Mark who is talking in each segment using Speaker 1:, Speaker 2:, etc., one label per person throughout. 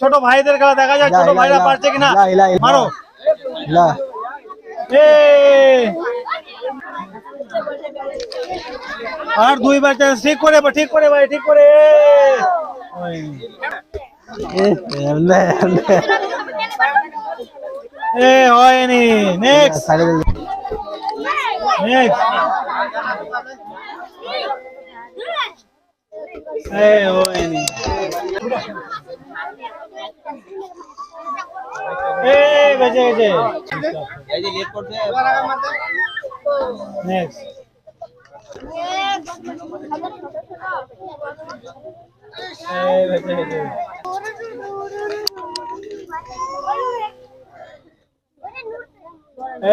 Speaker 1: ছোট ভাইদের খেলা দেখা যাক ছোট ভাইরা পারছে কিনা। মারো। আর দুইবার চান্স ঠিক করে ঠিক করে ভাই ঠিক করে।
Speaker 2: এ
Speaker 1: হয়নি। নেক্সট নেক্সট এ হয়নি। গেছে। নেক্সট এই বেঁচে গেছে।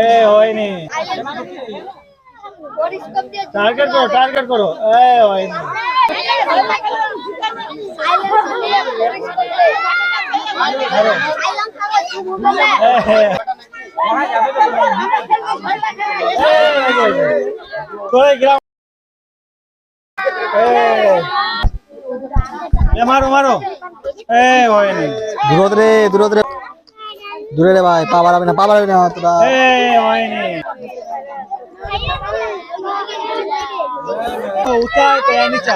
Speaker 1: এ হয়নি। টার্গেট করো টার্গেট করো। এ হয়নি। গ্রাম মারো মারো
Speaker 2: দূরত রে দূরত রে দূরে রে ভাই পা বাড়াবি না পা বাড়াবি না তোরা
Speaker 1: তো নিচা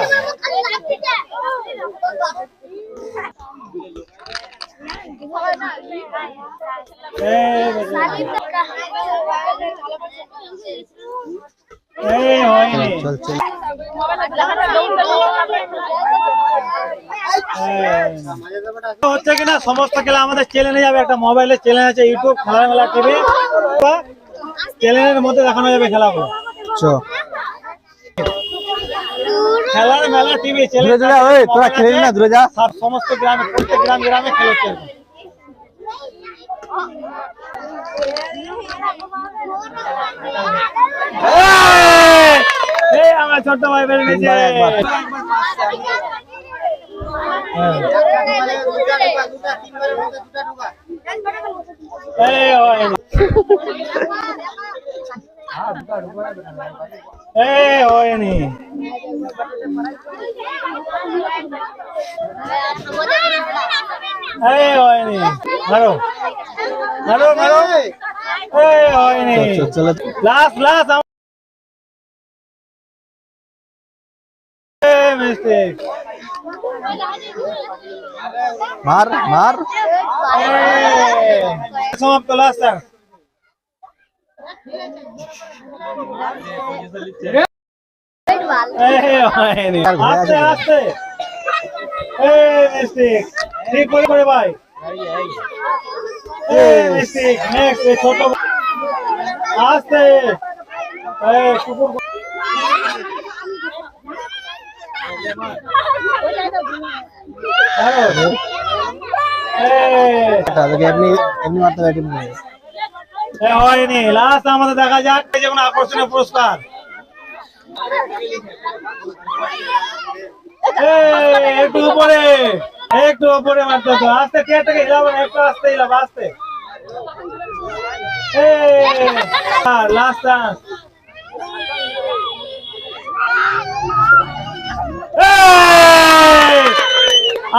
Speaker 1: এ বেঁচে গেছে। এই হয়নি
Speaker 2: চল চল
Speaker 1: হচ্ছে কিনা সমস্ত খেলা আমাদের চ্যানেলে যাবে একটা মোবাইলে চ্যানেল আছে ইউটিউব খেলার মেলা টিভি চ্যানেলের মধ্যে দেখানো যাবে খেলাগুলো খেলার মেলা টিভি চ্যানেল
Speaker 2: দূরে যা ওই তোরা খেলিস না দূরে যা।
Speaker 1: সমস্ত গ্রামে প্রত্যেক গ্রাম গ্রামে খেলা চলবে আমার ছোট্ট ভাই বেরিয়ে গেছে
Speaker 2: একবার, একবার।
Speaker 1: হ্যাঁ। এই হয়নি এই হয়নি এই হয়নি মারো মারো মারো এই হয়নি
Speaker 2: চল চল চল
Speaker 1: লাস্ট লাস্ট মিস্টেক
Speaker 2: মার মার
Speaker 1: সমাপ্ত লাস্ট এই হয়নি
Speaker 2: আর ঘুরে
Speaker 1: আস্তে
Speaker 2: আছে।
Speaker 1: আস্তে ছোট আস্তে হয়নি। লাস্ট আমাদের দেখা যাক এই যে কোনো আকর্ষণীয় পুরস্কার। একটু উপরে। একটু উপরে মারতে হতো আস্তে কে থেকে হিলাবো একটু আস্তে হিলাবো আস্তে। লাস্ট চান্স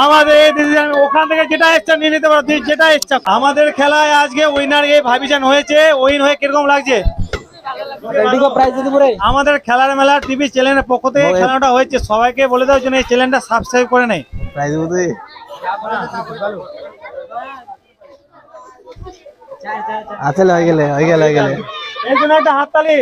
Speaker 1: আমাদের ওখান থেকে যেটা ইচ্ছা নিয়ে নিতে পারো যেটা ইচ্ছা আমাদের খেলায় আজকে উইনার এই ভাবিজান হয়েছে উইন হয়ে কীরকম লাগছে? আমাদের খেলার মেলা টিভি চ্যানেলের পক্ষ থেকে খেলাটা হয়েছে। সবাইকে বলে দেওয়ার জন্য এই চ্যানেলটা সাবস্ক্রাইব করে নেই
Speaker 2: প্রাইজ দেবো তুই আচ্ছা হয়ে গেলে হয়ে গেলে হয়ে গেলে
Speaker 1: এই জন্য একটা হাততালি